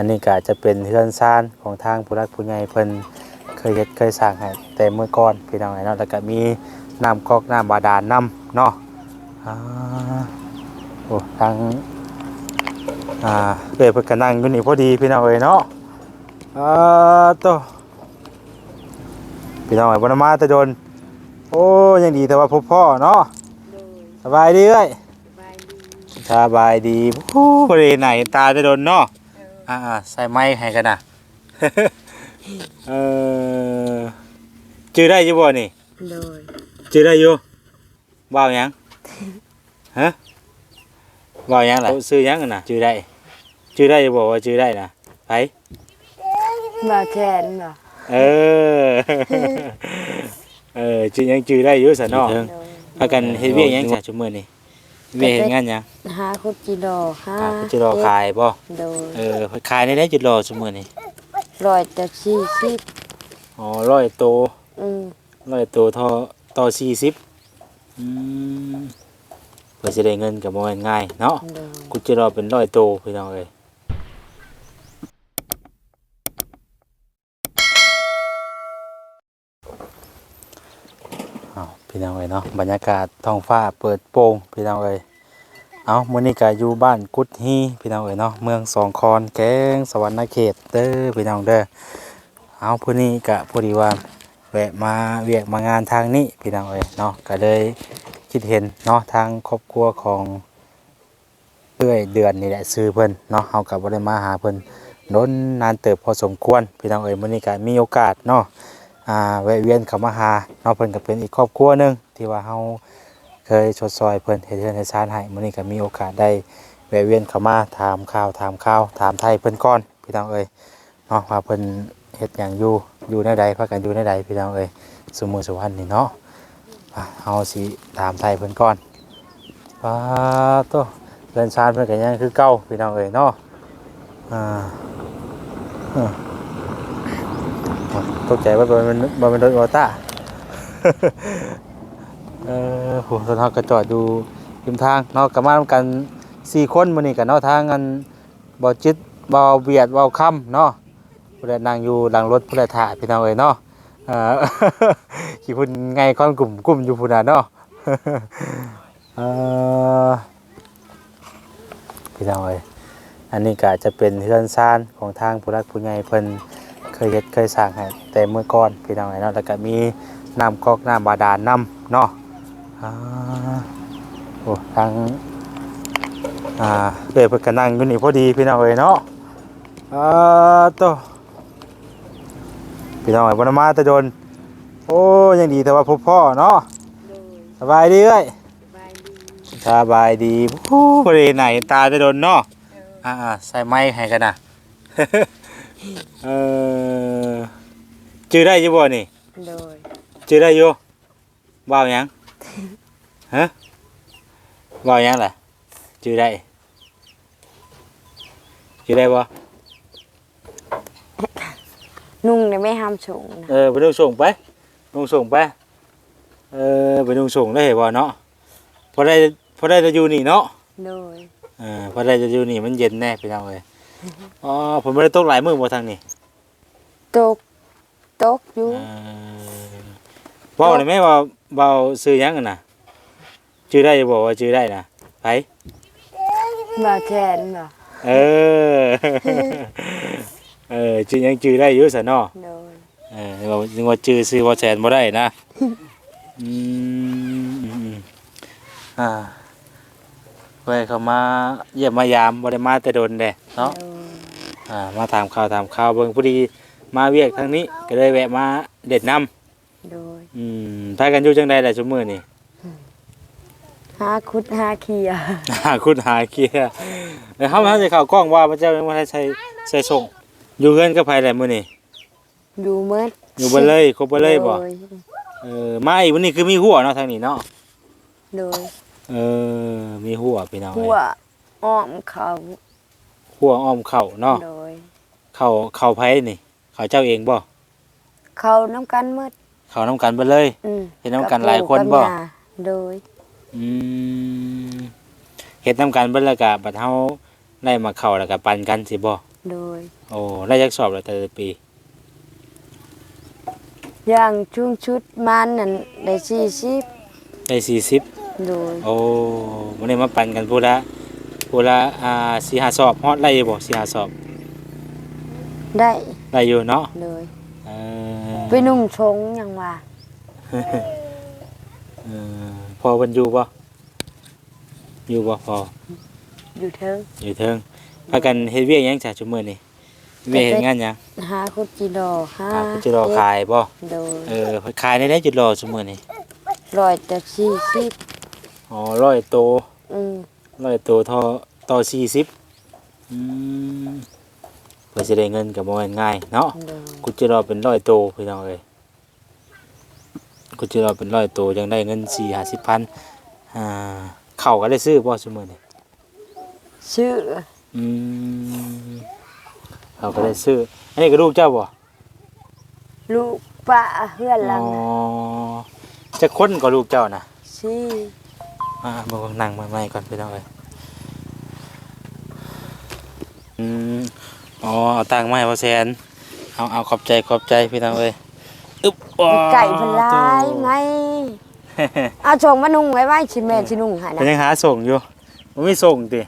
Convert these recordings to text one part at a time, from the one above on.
อันนี้ก็จะเป็นเฮือนซ่านของทางผู้รักผู้ใหญ่เพิ่นเคยเฮ็ดเคยสร้างให้แต่เมื่อก่อนพี่น้องเนาะแล้วก็มีน้ำก๊อกน้ำบาดาลน้ำเนาะอ่าโอ้ทางอ่าเอ้ยเพิ่นก็นั่งอยู่นี่พอดีพี่น้องเอ้ยเนาะอ่าโตพี่น้องเอ้ยบ่ได้มาแต่โดนโอ้ยังดีแต่ว่าพบพ่อเนาะโดยสบายดีเอ้ยสบายดีสบายดีโอ้บ่ได้ไหนตาจะโดนเนาะเอออ่าๆใส่ไม้ให้กันนะเออจื้อได้อยู่บ่นี่โดยจื้อได้อยู่ว่าวหยังฮะว่าวหยังล่ะซื้อหยังกันนะจื้อได้จื้อได้อยู่บ่ว่าจื้อได้นะไปมาแทนบ่เออเออจื้อหยังจื้อได้อยู่ซะเนาะโดยพากันเฮ็ดเวียกหยังจ้ะชั่วมื้อนี้ เวียกเฮ็ดงานหยังหาคุดจิโดหาอ่าเพิ่นจะรอขายบ่โดยเออขายได้ได้จุดรอชั่วมื้อนี้ร้อยแต่สี่สิบอ๋อร้อยโตอืมร้อยตัวทอต่อสี่สิบเพื่อจะได้เงินกับมันง่ายเนาะโดยกูจะรอเป็นร้อยตัวพี่น้องเลยเอา พี่น้องเลยเนาะบรรยากาศท้องฟ้าเปิดโปร่งพี่น้องเลยเอามื้อนี้ก็อยู่บ้านกุดฮีพี่น้องเลยเนาะเมืองสองคอนแกงสวรรณเขตเด้อพี่น้องเด้อเอาผู้นี้ก็พอดีว่าแวะมาเวียกมางานทางนี้พี่น้องเอ้ยเนาะก็เลยคิดเห็นเนาะทางครอบครัวของเอื้อยเดือนนี่แหละซื้อเพิ่นเนาะเฮากับบ่ได้มาหาเพิ่นโดนนานเติบพอสมควรพี่น้องเอ้ยมื้อนี้ก็มีโอกาสเนาะ อ่าแวะเวียนเข้ามาหาเนาะเพิ่นก็เป็นอีกครอบครัวหนึงที่ว่าเฮาเคยชดซอยเพิ่นเฮ็ดเรือนเฮ็ดชานให้มื้อนี้ก็มีโอกาสได้แวะเวียนเข้ามาถามข่าวถามข่าวถามไทยเพิ่นก่อนพี่น้องเอ้ยเนาะว่าเพิ่นเฮ็ดหยังอยู่อยู่ในใดพากันอยู่ในใดพี่น้องเอ้ยสมุสุวรรณนี่เนาะเอาสิถามไทยเพิ่นก่อนป้าโตเรือนชานเพิ่นก็ยังคือเก่าพี่น้องเอ้ยเนาะอ่าเออ ตกใจว่ามันมันมันโดนออต้าเออโหรถเฮาก็จอดอยู่ริมทางเนาะก็มานํกันสี่คนมื้อนี้ก็เนาะทางอันบ่จิตบ่เบียดบ่ค่ำเนาะผู้ใดนั่งอยู่หลังรถผู้ใดถ่ายพี่น้องเอ้ยเนาะเออขี่พุ่นไงก้อนกลุ่มกลุ่มอยู่พุ่นน่ะเนาะพี่น้องเอ้ยอันนี้ก็จะเป็นเฮือนซ่านของทางผู้รักผู้ใหญ่เพิ่น ยเฮ็ดเคยสร้างให้แต่เมื่อก่อนพี่น้องเอ้ยเนาะแล้วก็มีน้ำก๊อกน้ำบาดาลน้ำเนาะอ่าโอ้ทางอ่าเอ้ยเพิ่นก็นั่งอยู่นี่พอดีพี่น้องเอ้ยเนาะอ่าโตพี่น้องไอ้บไดมาแต่โดนโอ้ยังดีแต่ว่าพบพ่อเนาะโดยสบายดีเอ้ยสบายดีสบายดีโอ้บริไหนตาแต่โดนเนาะเอออ่าๆใส่ไม้ให้กันนะ เออจื้อได้อยู่บ่นี่โดยจื้อได้อยู่ว่าวหยังฮะว่าวหยังล่ะจื้อได้จื้อได้บ่นุ่งเนี่ยไม่ห้ามส่งนะเออไปดูส่งไปดูส่งไปเออไปดูส่งได้เห็นบ่เนาะพอได้พอได้จะอยู่นี่เนาะโดย เออพอได้จะอยู่นี่มันเย็นแน่พี่น้องเลย อ๋อผมไม่ได้ตกหลายมือบ่ทางนี้ตกตกอยู่เออเว้าได้ไหมว่าเบาซื้อหยังกันน่ะชื่อได้จะบอกว่าชื่อได้นะไปมาแทนบ่เออ เออชื่อหยังชื่อได้อยู่ซะเนาะโดยเออนึกว่านึกว่าชื่อซื้อบ่แสนบ่ได้นะอืมอืมอืมอ่า ไว้เขามาเยี่ยมมายามบ่ได้มาแต่โดนแดเนาะโดยอ่ามาถามข่าวถามข่าวเบิ่งพอดีมาเวียกทางนี้ก็เลยแวะมาเด็ดน้โดยำอืมถ้ากันอยู่จังใดแต่ชั่วมือนี่ หาคุดหาเขียหาคุณหาเกียร์แล้วเขามาจะข่าวกล้องว่าพระเจ้ายังไม่ได้ใช้ใช้ส่งอยู่เฮือนกับไผแหละมื้อนี่อยู่เมื่ออยู่เบ่เลยครบเบ่เลยบ่โดยเออมาอีกวันนี้คือมีหัวเนาะทางนี้เนาะโดย เออ มีหัวพี่น้องหัเอ้วยอ้อมเขาหัวอ้อมเข่าเนาะโดยเข่าเข่าไผนี่ เข่าเจ้าเองบ่เขาน้ำกันหมืดเข่านํกันเบ่เลยอืมเห็นน้ำกันหลายคนบ่กับปู่กับย่าโดย อืมเฮ็ดนํกันเบิ่แล้วก็บัดเฮาได้มาเข้าแล้วก็ปันกันสิบ่โดย โอ้ได้ยักสอบแล้วแต่ละปี อย่างช่วงชุดมันนั่นได้สี่สิบได้สี่สิบ โดยโอ้วันนี้มาปั่นกันพูดละพูดละอ่าสี่หาสอบฮอดไล่บ่สี่หาสอบได้ได้อยู่เนาะโดยเออไปนุ่งชงหยังว่าเออพอเพิ่นอยู่บ่อยู่บ่พออยู่เทิงอยู่เทิงพากันเฮ็ดเวียกหยังจ้ะชั่วมื้อนี้เวียกเฮ็ดงานหยังหาคุดจีดอหาอ่าเพิ่นจะรอขายบ่โดยเออขายได้ได้จุดรอชั่วมื้อนี้ร้อยแต่สี่สิบ อ๋อร้อยโตอืมร้อยโตเท่อต่อ40อืมเพื่อสิได้เงินก็บ่แม่นง่ายเนาะโดยกูจะรอเป็นร้อยโตพี่น้องเอ้ยกูจะรอเป็นร้อยโตยังได้เงินสี่ห้าสิบพันอ่าเข่าวก็ได้ซื้อบ่ชั่วโมงนี่ชื่ออืมเขาก็ได้ซื้ออันนี้ก็ลูกเจ้าบ่ลูกป้าเฮือนหลัอ๋งอจะค้นก็ลูกเจ้านะสี่ อ่ามานั่งใหม่ๆก่อนพี่น้องเอ้ยอืมอ๋อเอาตังค์มาให้พ่อแซนเอาเอาขอบใจขอบใจพี่น้องเอ้ยอึ๊บว้าวไก่พนลายไงเอาชงมานุ่งไว้ไว้ชิแม่ชินุ่งใหาเป็นนะยังหาส่งอยู่บ่มีส่งติ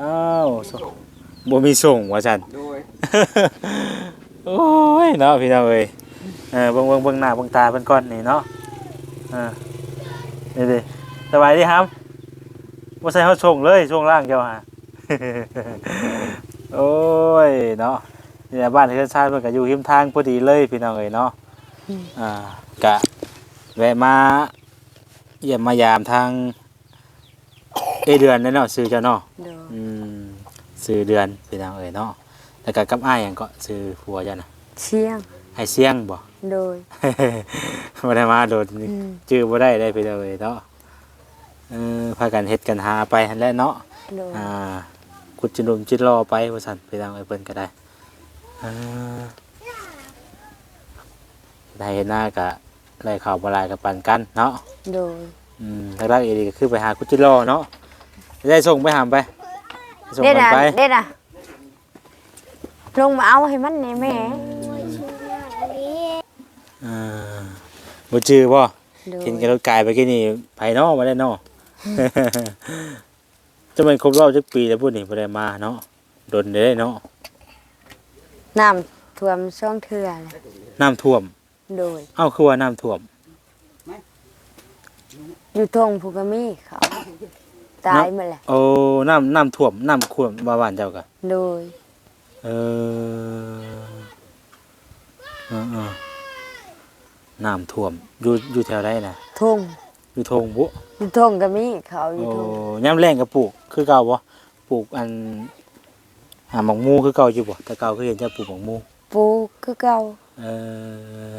อ้าวส่งบ่มีส่งว่าซั่นโดยโอ้ยเนาะพี่น้องเอ้ยเออเบิ่งเบิ่งเบิ่งหน้าเบิ่งตาเพิ่นก่อนนี่เนาะเออนี่ดิ สบายดีครับบ่ใส่เฮาส่งเลยช่วงล่างเจ้าหาโอ้ยเนาะนี่แหละบ้านเฮือนชาติเพิ่นก็อยู่ริมทางพอดีเลยพี่น้องเอ้ยเนาะอ่ากะแวะมาเยี่ยมมายามทางเอเดือนนั่นเนาะซื้อเจ้าเนาะโดยอืมซื้อเดือนพี่น้องเอ้ยเนาะแล้วก็กับอ้ายหยังก็ซื้อผัวจ้ะนะเชียงไอ้เสียงบ่โดยบ่ได้มาโดนอืมชื่อบ่ได้ได้พี่น้องเอ้ยเนาะ เออพากันเฮ็ดกันหาไปหั่นแหละเนาะโดยอ่ากุดจินดุมจิตรอไปว่าซั่นพี่น้องเอ้ยเพิ่นก็ได้อ่าได้เห็นหน้าก็ได้ข่าวบ่หลายก็ปันกันเนาะ โดยอืมแรกๆอีดีก็คือไปหากุดจิรอเนาะได้ส่งไปหามไปส่งเด็ดมันอะไปเด็ดอะลงมาเอาให้มันในแม่อ่าบ่จื้อบ่โดยกินกับรถกายไปกินนี่ไผเนาะบ่ได้เนาะ จะเป็นครบรอบจักปีแล้วพุ่นนี่บ่ได้มาเนาะดนได้เนาะน้ำท่วมช่องเถื่อเลยน้ำท่วม โดย เอ้าคือว่าน้ำท่วม อยู่ทงภูกามีเขาตายหมาแหละโอ้น้ำน้ำท่วมน้ำท่วมว่าบ้านเจ้าก็ โดย เออเออเออน้ำท่วมอยู่อยู่แถวใดน่ะทง อยู่ทงบุอยู่ทงกามีเขาอยู่โอ้ทงยามแรงก็ปลูกคือเก่าบ่ปลูกอันหาหมอกมูคือเก่าอยู่บ่แต่เก่าคือเห็นเจ้าปลูกหมอกมูปลูกคือเก่าเออ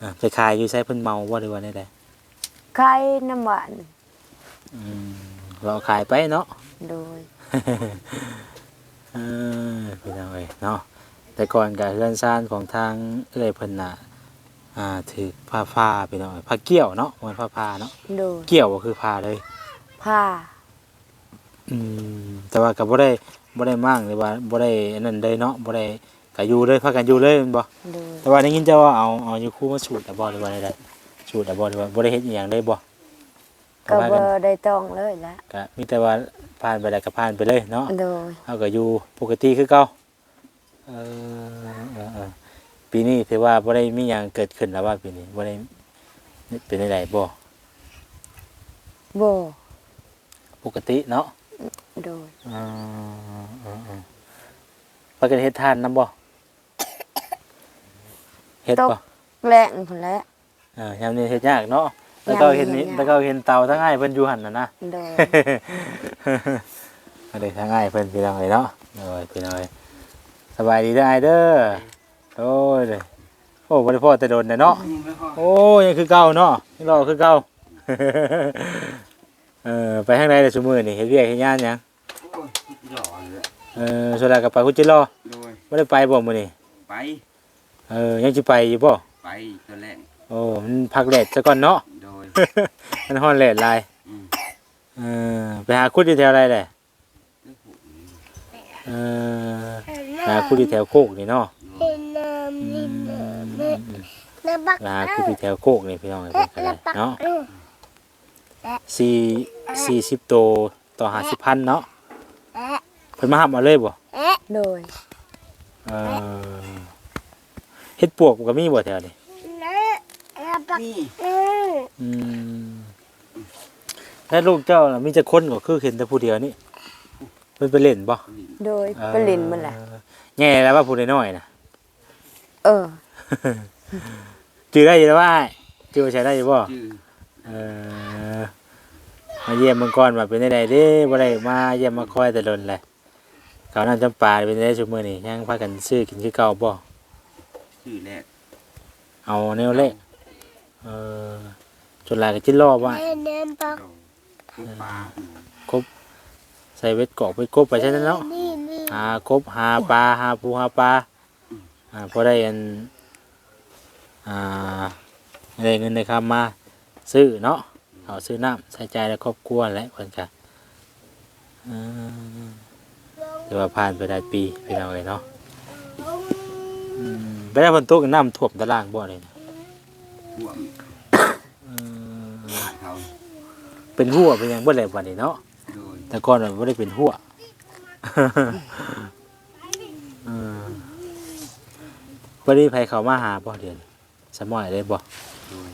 อะไปขายอยู่ใช้เพิ่นเมาว่าหรือว่าได้ใดไข่น้ำหวานอืมเราขายไปเนาะ โดยเออพี่น้องเอ้ยเนาะแต่ก่อนกับเรือนซ่านของทางเอ้อยเพิ่นน่ะ อ่าถือผ้าผ้าพี่น้องเอ้ยผ้าเกี่ยวเนาะมันผ้าผ้าเนาะโดยเกี่ยวก็คือผ้าเลย ผ้าอืมแต่ว่าก็บ่ได้บ่ได้มั่งหรือว่าบ่ได้อันนั้นเลยเนาะบ่ได้ก็อยู่เลยพากันอยู่เลยแม่นบ่โดยแต่ว่าได้ยินเจ้าว่าเอาเอาอยู่คู่มาสูตรแต่บ่หรือว่าได้สูตรแต่บ่หรือว่าบ่ได้เฮ็ดอีหยังเลยบ่ก็ว่าบ่กันได้ต้องเลยละก็มีแต่ว่าผ่านไปแล้วก็ผ่านไปเลยเนาะโดยเฮาก็อยู่ปกติคือเก่าเออเออเออ ปีนี้ถือว่าบ่ได้มีหยังเกิดขึ้นแล้วว่าปีนี้บ่ได้เป็นไดบ่โบปกติเนาะโดยอ่าอ่าอ่าปกติเฮ็ดทานนํบ่เฮ็ดตกบ่แรงพุ่นแหละอ่ายามนี้เฮ็ดยากเนาะแล้วก็เห็นนี่ยามนี้เฮ็ดยากแล้วก็เห็นเตาทั้งอ้ายเพิ่นอยู่หั่นน่ะนะโดยอันนี้ทั้งอ้ายเพิ่นพี่น้องเอ้ยเนาะโอ้ยพี่น้องเอ้ยสบายดีเด้ออ้ายเด้อ โอ้ยเด้อโอ้บ่ได้พอแต่โดนน่ะเนาะโอ้ยยังคือเก่าเนาะยังรอคือเก่าเออไปทางใดเด้อซุมื้อนี่เฮ็ดเวียกเฮ็ดงานหยังหล่อเลยเออสุดท้ายก็ไปคุจิรอโดยบ่ได้ไปบ่มื้อนี้ไปเออยังสิไปอยู่บ่ไปตัวแรกโอ้มันพักแดดซะก่อนเนาะโดยมันฮ้อนแดดหลายอืมเออไปหาคุดอยู่แถวใดแหละเออหาคุดที่แถวโคกนี่เนาะ อืมหาคุดที่แถวโคกนี่พี่น้องเอ้ยเพิ่นก็ได้เนาะสี่สี่สิบโตวต่อห้าสิบพันเนาะเพิ่นมาหับเอาเลยบ่โดยเออเฮ็ดปวกก็มีบ่แถวนี้นี่อืมแล้วลูกเจ้าน่ะมีแต่คนก็คือเห็นแต่ผู้เดียวนี่เพิ่นไปเล่นบ่โดยไปเลินมันแหละแง่แล้วว่าผู้น้อยๆน่ะ เออจื้อได้อยู่แล้วว่าจื้อว่าใช้ได้อยู่บ่ชื่อเออมาเยี่ยมเมืองก่อนว่าเป็นได้เด้บ่ได้มาเยี่ยมมาคอยแต่ดนเลยเขาวน้ำจำปาเป็นได้ชุมื้อนี้ยังพากันซื้อกินคือเก่าบ่ชื่อแรกเอาแนวเล็กเออจนหลายก็จิรอว่าเราทุกปลาครบใส่เวทกอกเวทกบไปใช่ไหมเนาะหากบหาปลาหาปูหาปลา อ่าพอได้อันอ่าได้เงินได้คำมาซื้อเนาะเอาซื้อน้ำใส่ใจและครอบครัวแหละคนกันอืมแต่ว่าผ่านไปได้ปีพี่น้องเลยเนาะอืมไปได้บนโต๊ะน้ำท่วมตารางบ่เลยนะห่วงอืมเขาเป็นหัวเป็นหยังบ่เลยวันนี้เนาะโดยแต่ก่อนมันไม่ได้เป็นหัว เออวันนี้ไผเขามาหาบ่เดือนสมอยได้บ่โดย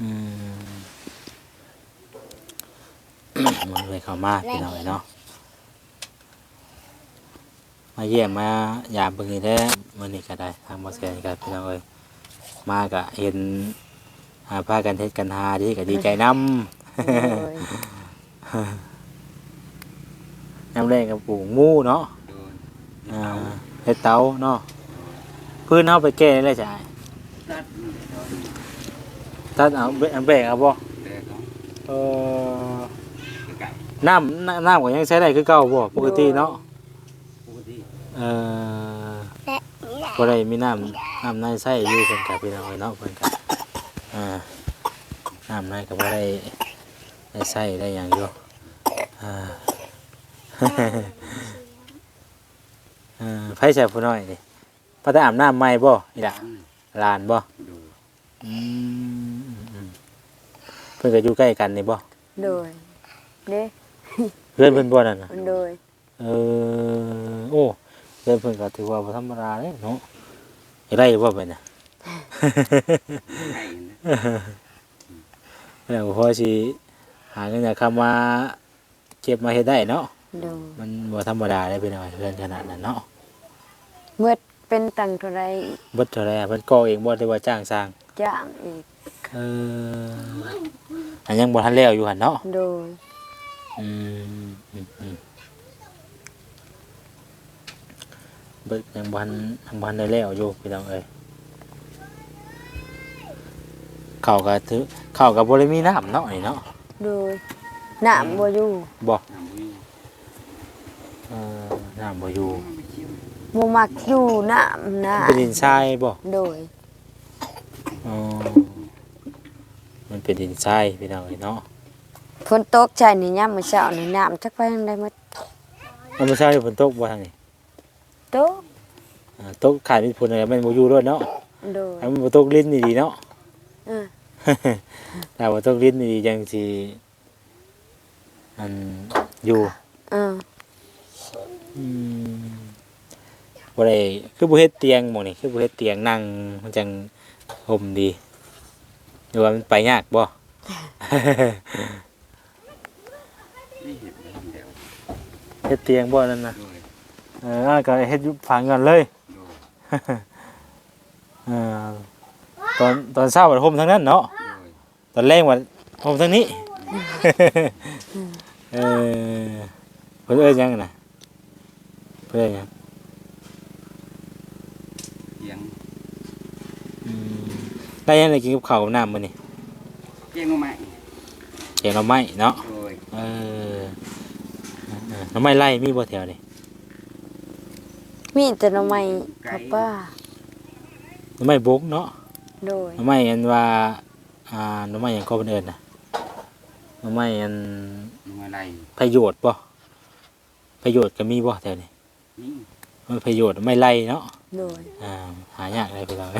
อืม มันไปเขามาพี่น้องเอ้ยเนาะมาเยี่ยมมายามเบิ่งนี่แท้มื้อนี้ก็ได้ทางบ่แซนก็พี่น้องเอ้ยมาก็เห็นหาพากันเฮ็ดกันหาดีก็ดีใจนำโดยน้ำแรงกับปลูกหมูเนาะโดยอ่าเฮ็ดเตาเนาะ พื้นเฮาไปแก้ได้จ้ะตัดตัดเอาเบอันแบกเอาบ่แต่เขาเออไก่น้ำน้ำน้ำก็ยังใช้ได้คือเก่าบ่ปกติเนาะปกติเออบ่ได้มีน้ำน้ำในใช้อยู่เพิ่นก็พี่น้องเอ้ยเนาะเพิ่นก็อ่าน้ำในก็บ่ได้ได้ใช้ได้หยังอยู่อ่าเออไผใส่ผู้น้อยนี่ พอได้อาบน้ำใหม่บ่อีหล่ะอืมหลานบ่โดยอืมอืมอืมเพิ่นก็อยู่ใกล้กันนี่บ่โดยเด้เพื่อนเพิ่นบ่นั่นน่ะโดยเออโอ้เพื่อนเพิ่นก็ถือว่าบ่ธรรมดาเด้เนาะอยากได้บ่เป็นน่ะไก่นะแล้วพอสิหาเงินจากคำมาเก็บมาเฮ็ดได้เนาะ โดยมันบ่ธรรมดาได้เป็นว่าเพื่อนขนาดนั้นเนาะ เมื่อ เป็นตังเท่าไรเบิดเท่าไหร่เพิ่นก่อเองบ่ได้ว่าจ้างสร้างจ้างอีกเอออันยังบ่ทันแล้วอยู่หั่นเนาะโดยอืมอืมอืมเบิดยังบันยังบันได้แล้วอยู่พี่น้องเอ้ยเข้ากับถือเข้ากับบริมีน้ำเนาะนี่เนาะโดยน้ำบ่อยู่บ่น้ำวิวเออน้ำบ่อยู่ไม่เชี่ยว บ่มักอยู่น้ำนะเป็นดินทรายบ่โดยอ๋อมันเป็นดินทรายพี่น้องเอ้ยเนาะฝนตกใช่นี่ยามมื้อเช้านี่น้ำจักไปทางใดหมดมันไม่ใช่ฝนตกบ่ทางนี้ตกอ่าตกขายมีผลอะไรมันบ่อยู่ด้วยเนาะโดยถ้ามันบ่ตกลิ้นนี่ดีเนาะเออถ้าบ่ตกลิ้นนี่ดีจังสิอันอยู่เอออืม บ่ได้คือบ่เฮ็ดเตียงหมู่นี่คือบ่เฮ็ดเตียงนั่งมันจังห่มดีหรือว่ามันไปยากบ่ไม่เห็นเลยเดี๋ยวเฮ็ดเตียงบ่นั่นน่ะโดยเอออ่าก็เฮ็ดอยู่ฝังกันเลยโดยเออตอนตอนเช้าว่าห่มทั้งนั้นเนาะโดยตอนแรงว่าห่มทั้งนี้ เออเพิ่นเอ้ยหยังน่ะเพิ่นเอ้ยหยัง เสียง อืม ได้ยังได้กินกับข้าวกับน้ำมื้อนี้เจียงลงมาแกงหน่อไม้เนาะ โดยเออเออหน่อไม้ไล่มีบ่แถวนี่มีแต่หน่อไม้กับป้าหน่อไม้บกเนาะ โดย หน่อไม้อันว่า อ่า หน่อไม้หยังก็เพิ่นเอิ้นน่ะหน่อไม้อันลงมาไล่ประโยชน์บ่ประโยชน์ก็มีบ่แถวนี้มนี่มันประโยชน์ไม่ไล่เนาะ โดยอ่าหายากเลยพี่น้อง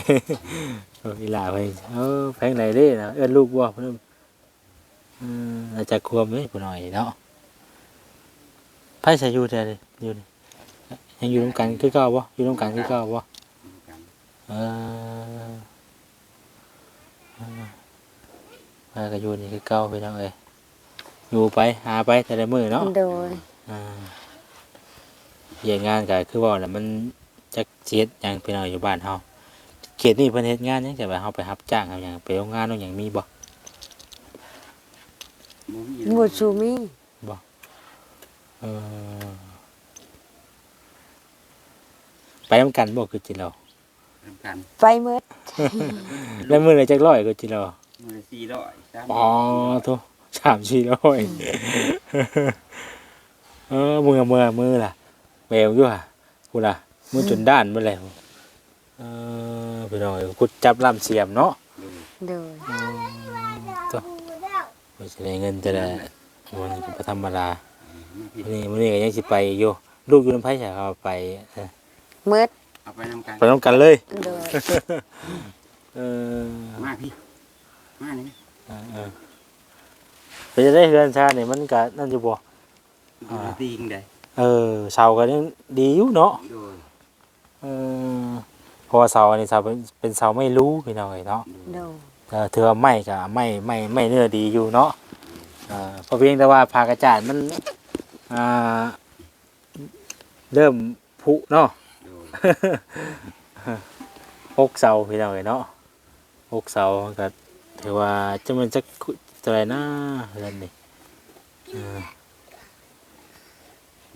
เอออีหลาไปเออแพงไหนเด้นะเอื้อนลูกบ่เพิ่นอืมอาจจะควมเด้ผู้น้อยเนาะไผใส่อยู่แต่อยู่นี่ยังอยู่ร่วมกันคือเก่าบ่อยู่ร่วมกันคือเก่าบ่ดูกันเออเออก็อยู่นี่คือเก่าพี่น้องเอ้ยอยู่ไปหาไปแต่ละมื้อเนาะโดยอ่าเฮ็ดงานก็คือว่าแหละมัน จักสิเฮ็ดหยังพี่น้องอยู่บ้านเฮาเขตนี้เพิ่นเฮ็ดงานหยังแต่ว่าเฮาไปรับจ้างเอาหยังไปโรงงานเอาหยังมีบ่บ่มีหมูชูมีเออไปนำกันบ่คือจิเราทำกันไปเมื่อแล้วมื้อละจักร้อยคือจิเรามือละสี่ร้อยสามอ๋อโตสามสี่ร้อยเออมือมือมือล่ะแมวอยู่ห่ะกูล่ะ มือจนด้านมาแล้วเออพี่น้องเอ้ยกูจับลำเสียมเนาะดูโดยตัวไม่ใช่ได้เงินจะได้มันก็บ่ธรรมดามาพี่วันนี้วันนี้ก็ยังสิไปอยู่ลูกอยู่น้ำไผ่ใช่เขาไปเออเมื่อเอาไปนำกันไปน้ำกันเลยโดยเออมาพี่มานี่เออเออไปจะได้เฮือนชาเนี่ยมันก็นั่นอยู่บ่ดูตีงได้เออเสาก็ยังดีอยู่เนาะโดยเออเพราะว่าเสาอันนี้เสาเป็นเป็นเสาไม่รู้พี่น้องเอ้ยเนาะโดยเออเธอไม่ก็ไม่ไม่ไม่เนื้อดีอยู่เนาะเออเพราะเพียงแต่ว่าพากระจาดมันอ่าเริ่มผุเนาะโดยหกเสาพี่น้องเอ้ยเนาะหกเสาก็ถือว่าจะมันจะเท่าไหรนะเรือนนี่เออ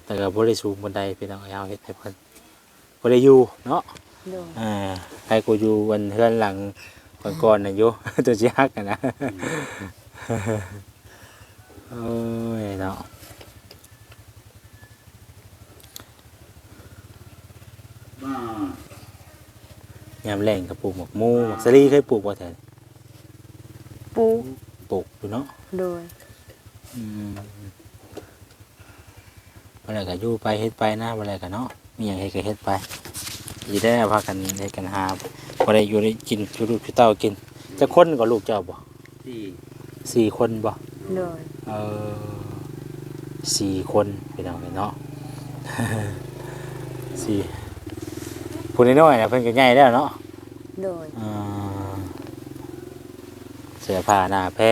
แต่ก็บ่ได้สูงบันไดพี่น้องเอ้ยเอาเฮ็ดให้เพิ่น บ่ได้อยู่เนาะโดยอ่าใครกูอยู่วันเฮือนหลังก่อนๆน่ะอยู่ ตัวสิฮักอะนะโอ้ยเนาะบ้ายามแรงก็ปลูกหมกหมูหมกสลีเคยปลูกบ่แท้ปูปลูกอยู่เนาะโดยอืมบ่ได้ก็อยู่ไปเฮ็ดไปนะบ่ได้ก็เนาะมีหยังเฮ็ดก็เฮ็ดไป สิได้พากันเฮ็ดกันหาบ่ได้อยู่ได้กินชูลูกชูเต้ากินจะคนก็ลูกเจ้าบ่ที่สี่คนบ่โดยเออสี่คนพี่น้องเนาะ สี่ผู้น้อยๆนะเพิ่นก็ใหญ่แล้วเนาะโดยอ่าเสื้อผ้าหน้าแพร่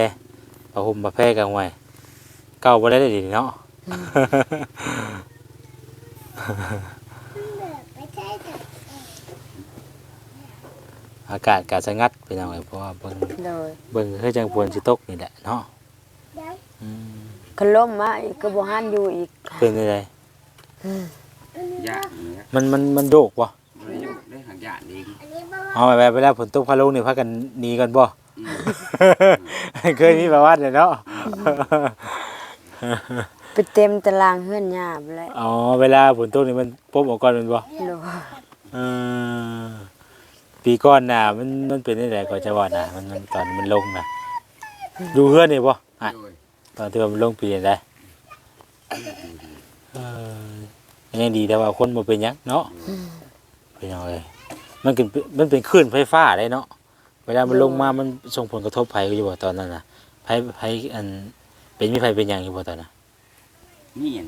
ผ้าห่มผ้าแพร่กันไว้เก่าบ่ได้เลยดิเนาะ อากาศกาสงัดพี่น้องเอ้ยเพราะว่าเบิ่งโดยเบิ่งคือจังฝนสิตกนี่แหละเนาะอืมขล่มมาอีกก็บ่หันอยู่อีกเป็นจังไดยากนี่ครับมันมันมันโยกบ่บริยุทธ์ได้หางยากเองเอาไปไปแล้วฝนตกพาลงนี่พากันหนีกันบ่อืมเคยมีประวัติเลยเนาะไปเต็มตารางเฮือนหยาบแล้วอ๋อเวลาฝนตกนี่มันปุ๊บออกก่อนแมันบ่โดยเออ ปีก่อนน่ะมันมันเป็นได้ไดก่อนจะว่าน่ะมันมันตอนมันลงน่ะ ดูเฮือนนี่บ่อะโดยตอนที่ว่ามันลงปีได้เออยังดีแต่ว่าคนบ่เป็นหยังเนาะเป็นยังไงมันเป็นมันเป็นคลื่นไฟฟ้าได้เนาะเวลามันลงมามันส่งผลกระทบภัยอยู่บ่ตอนนั้นน่ะภัยภัยอันเป็นมีภัยเป็นหยังอยู่บ่ตอนนั้นนี่ไง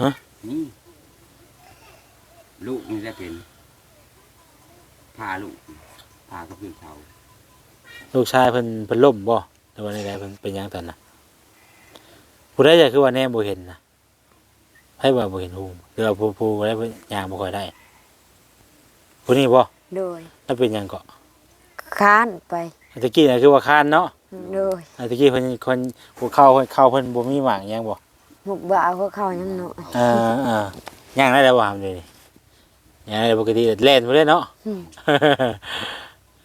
ฮะนี่ลูกนี่ได้เป็น พาลูกพาก็ขึ้นเขาลูกชายเพิ่นเพิ่นล่มบ่หรือว่าใดๆเพิ่นเป็นหยังตอนน่ะผู้ใดจะคือว่าแน่บ่เห็นนะให้ว่าบ่เห็นฮูมหรือว่าผู้ผู้ใดเพิ่นย่างบ่ค่อยได้ผู้นี้บ่โดยแล้วเป็นหยังเก็ค้านไปอันตะกี้น่ะคือว่าคานเนาะโดยอันตะกี้เพิ่นคนผู้เข้าเพิ่นเข้าเพิ่นบ่มีหมางหยังบ่หมกบ่าวเขาเข้ายังน้อยเออเออย่างได้แล้วบ่ามเดยวนี่ ย่างได้ปกติเล่นไปเลยเนาะอืม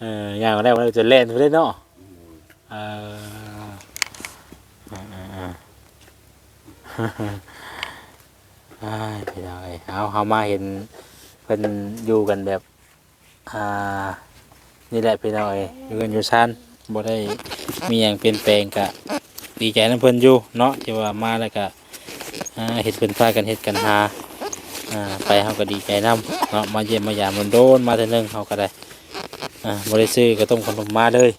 เออย่างได้ว่าจะเล่นไปเลยเนาะเออเออเออเอออ้ายพี่น้องเอ้ยเอาเฮามาเห็นเพิ่นอยู่กันแบบ อ่า นี่แหละพี่น้องเอ้ยอยู่กันอยู่ชั้นบ่ได้มีหยังเปลี่ยนแปลงกะดีใจนํเพิ่นอยู่เนาะที่ว่ามาแล้วก็อ่าเฮ็ดเพิ่นพากันเฮ็ดกันหา อ่าไปเฮาก็ดีใจนํเนาะมาเยี่ยมมายามมันโดนมาเทื่อนึงเฮาก็ได้อ่าบ่ได้ซื้อก็ต้มขนมมาเลย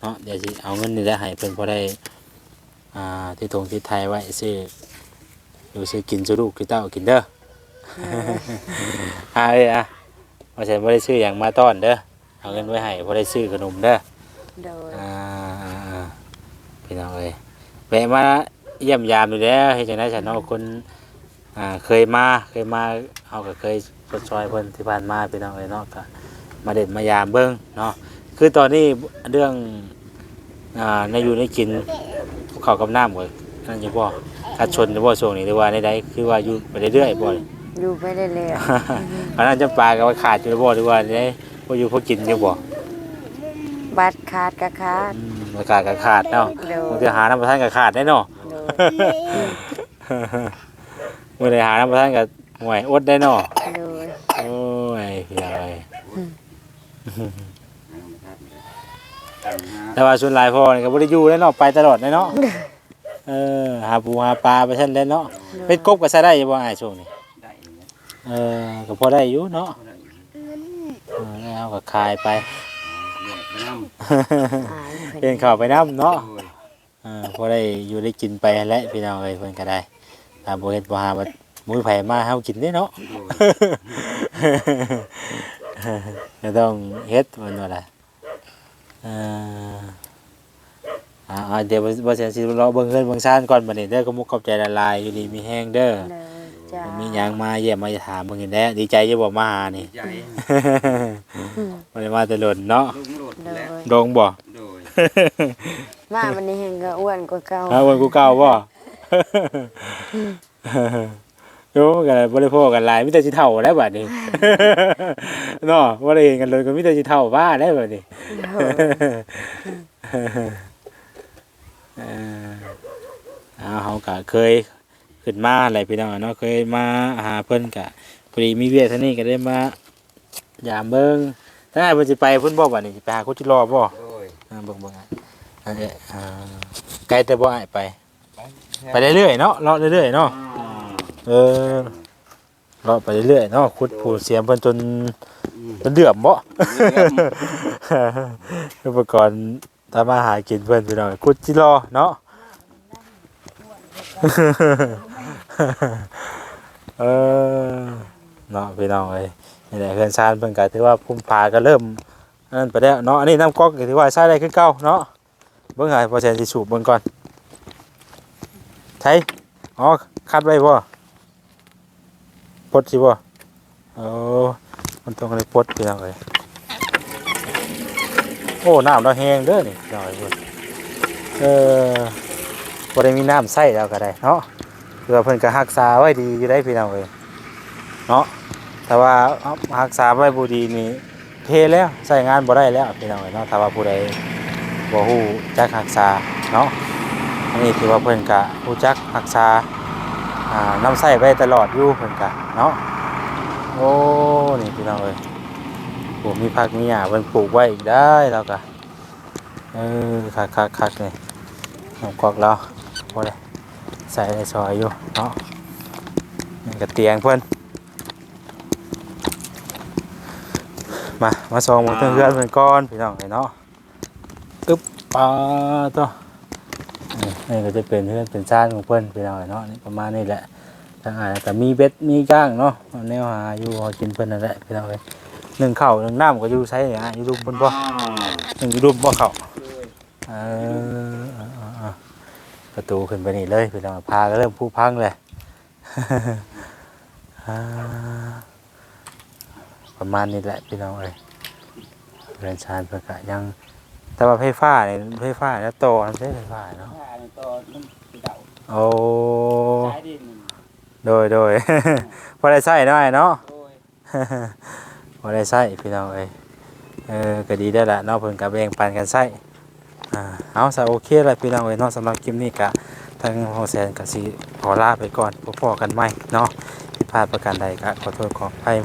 เนาะเดี๋ยวสิเอาเงินนี่แหละให้เพิ่นพอได้อ่าที่ทงที่ไทยไว้ซื้ออยู่ซื้อกินซื้อลูกกินเต้ากินเด้ออ่าเอ้ยอะว่าฉันบ่ได้ซื้อหยังมาต้อนเด้อเอาเงินไว้ให้บ่ได้ซื้อขนมเด้อโดยอ่าอ่าอ่าพี่น้องเอ้ยแวะมาเยี่ยมยามอยู่แล้วเฮ็ดจังได๋ฉันเนาะคน อ่าเคยมาเคยมาเฮาก็เคยชดซอยเพิ่นที่ผ่านมาพี่น้องเอ้ยเนาะก็มาเด็ดมายามเบิ่งเนาะคือตอนนี้เรื่องอ่าในอยู่ในกินข้าวกับน้ำก็นั่นอยู่บ่ขาดชนอยู่บ่ช่วงนี้หรือว่าใดๆคือว่าอยู่ไปเรื่อยๆบ่ อยู่ไปเรื่อยอันนั้นจำปาก็ว่าขาดอยู่บ่หรือว่าได้บ่อยู่พอกินอยู่บ่ๆบัตรขาดก็ขาด อืมขาดก็ขาดเนาะโดบางยทีหาน้ำประทานก็ขาดได้เนาะ โดย มื่อใดหาน้ำประทานก็ห่วยอดได้เนาะโดยโอ้ยพี่อะไรแต่ว่าส่วนหลายพ่อนี่ก็บ่ได้อยู่แล้วเนาะไปตลอดเลยเนาะเออหาปูหาปลาไปซั่นแหล้วเนาะเป็ดกบก็ใช้ได้อยู่บ่อ้ายช่วงนี้ได้อย่างเงี้ยเออก็พอได้อยู่เนาะก็ได้อย่างเงี้ยเออแล้วก็ขายไปเรียกไปน้ำอ่าเดินเข้าไปน้ำเนาะโอ้ยเออพอได้อยู่ได้กินไปแหละพี่น้องเอ้ยเพิ่นก็ได้ ตามบ่เฮ็ดบ่หาบ่มื้อไผมาเฮากินเด้เนาะโอ้ยจะต้องเฮ็ดมันว่าล่ะเอ่ออ่าอ่าเดี๋ยวบ่เสียสิรอเบิ่งเงินเบิ่งซ่านก่อนบัดนี้เด้อก็มุกขอบใจละลายอยู่ดีมีแห้งเด้อโดยจ้ามีหยังมาเยี่ยมมาถามเบิ่งนี่แหละดีใจอยู่บ่มาหานี่ใจบ่ได้มาแต่หล่นเนาะลุงโหลดโดแล้วยดงบ่ โดย มาวันนี้เห็นก็อ้วนกว่าเก่าหาวันกูเก่าบ่ โยกันบ่ได้พ้อกันหลายมีแต่สิเฒ่าแล้วบัดนี้เนาะบ่ได้เห็นกันเลยก็มีแต่สิเฒ่าบ้าแล้วบัดนี้โดยเออเอาเขาก็เคยขึ้นมาอะไรพี่น้องเนาะเคยมาหาเพิ่นกะพอดีมีเวียกเท่านี้ก็ได้มายามเบิ่งถ้าไอ้เพิ่นสิไปเพิ่นบอกว่านี่สิไปหาคุจิรอบ่โอ้ยอ่าเบิ่งเบิ่งอะอันนี้อ่าไกลแต่บ่อ้ายไป ไปเรื่อยๆเนาะเลาะเรื่อยๆเนาะอืมเออเลาะไปเรื่อยๆเนาะขุดผูเสียมเพิ่นจนอืมจนเดือมบ่เรื่องอุปกรณ์ทำมาหากินเพื่อนพี่น้องกุดจิรอเนาะเออเนาะพี่น้องเอ้ยนี่แหละเพื่อนชานเพิ่นก็ถือว่าพุ่มพาก็เริ่มนั่นไปแล้วเนาะอันนี้น้ำก๊อกก็ถือว่าใช้ได้คือเก่าเนาะเบิ่งให้พอแซนสิสูบเบิ่งก่อน ใช้อ๋อคัดไว้บ่ปดสิบ่เออมันต้องได้ปลดพี่น้องเอ้ยโอ้น้ำเราแห้งเด้อนี่น้อยเพิ่เออบ่ได้มีน้ำใส่แล้วก็ได้เนาะเพื่อเพิ่นก็รักษาไว้ดีอยู่ได้พี่น้องเอ้ยเนาะแต่ว่ารักษาไว้บ่ดีนี่เทแล้วใช้งานบ่ได้แล้วพี่น้องเอ้ยเนาะถ้าว่าผู้ใดบ่ฮู้จักรักษาเนาะ อันนี้ถือว่าเพิ่นก็ฮู้จักรักษาอ่าน้ำใส่ไว้ตลอดอยู่เพิ่นก็เนาะโอ้นี่พี่น้องเอ้ยผมมีผักมีหญ้าเพิ่นปลูกไว้อีกได้แล้วก็เออคักคักคักนี่น้องกอกเราพอได้ใส่ในซอยอยู่เนาะนี่ก็เตียงเพิ่นมามาซองหมดเพื่อนเพื่อนเพิ่นก้อนพี่น้องเนาะตึ๊บปลาตัว นี่ก็จะเป็นเพื่อนเป็นชาติของเพิ่อนพี่น้องเนาะนี่ประมาณนี้แหละทางอ่านแต่มีเบ็ดมีก้างเนาะเอาแนวหาอยู่หากินเพิ่อนนั่นแหละพี่น้องเอ้ยหนึ่งเข่าหนึ่งน้ำก็อยู่ใช้อะอยู่รุมบนบ่หนึ่งอยู่รุมบ่เข่าเออประตูขึ้นไปนี่เลยพี่น้องพาก็เริ่มผู้พังเลยประมาณนี้แหละพี่น้องเอ้ยเรือนชานเพื่อกะยัง แต่ว่าไฟฟ้าเนี่ยไฟฟ้าแล้วโตมันใช้ไฟฟ้าเนาะผ้าในตัวมันเก่าโอ้ใช้ดินโดยโดย พอได้ใส่หน่อยเนาะ โอ้ยพอได้ใส่พี่น้องเอ้ยเออก็ดีได้อละเนาะเพิ่นก็แบ่งปันกันใส่อ่าเอาซะโอเคแล้วพี่น้องเอ้ยเนาะสำหรับคลิปนี้ก็ทางโฮแซนก็สิขอลาไปก่อนพบกันใหม่เนาะผิดพลาดประการใดก็ขอโทษขออภัย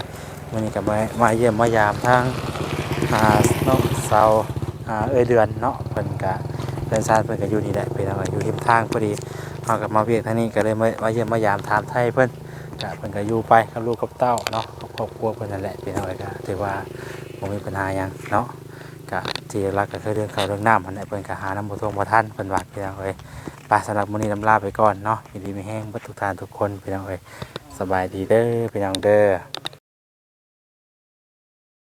วันนี้ก็มามาเยี่ยมมายามทางอ่าน้องสาวอ่า เอ้ยเดือนเนาะเพิ่นก็เพิ่นซานเพิ่นก็อยู่นี่แหละพี่น้องเอ้ยอยู่ริมทางพอดีเฮาก็มาเวียกทางนี้ก็เลยมามาเยี่ยมมายามถามไทยเพิ่นก็เพิ่นก็อยู่ไปกับลูกกับเต้าเนาะกับครอบครัวเพิ่นนั่นแหละพี่น้องเอ้ยก็ถือว่าบ่มีปัญหาหยังเนาะก็ที่รักก็คือเรื่องข้าวเรื่องน้ำอันนั้นเพิ่นก็หาน้ำบ่ท่วมบ่ทันเพิ่นว่าพี่น้องเอ้ยไปสำหรับมื้อนี้ลำลาไปก่อนเนาะยินดีมีแห้งบ่ทุกท่านทุกคนพี่น้องเอ้ยสบายดีเด้อพี่น้องเด้อ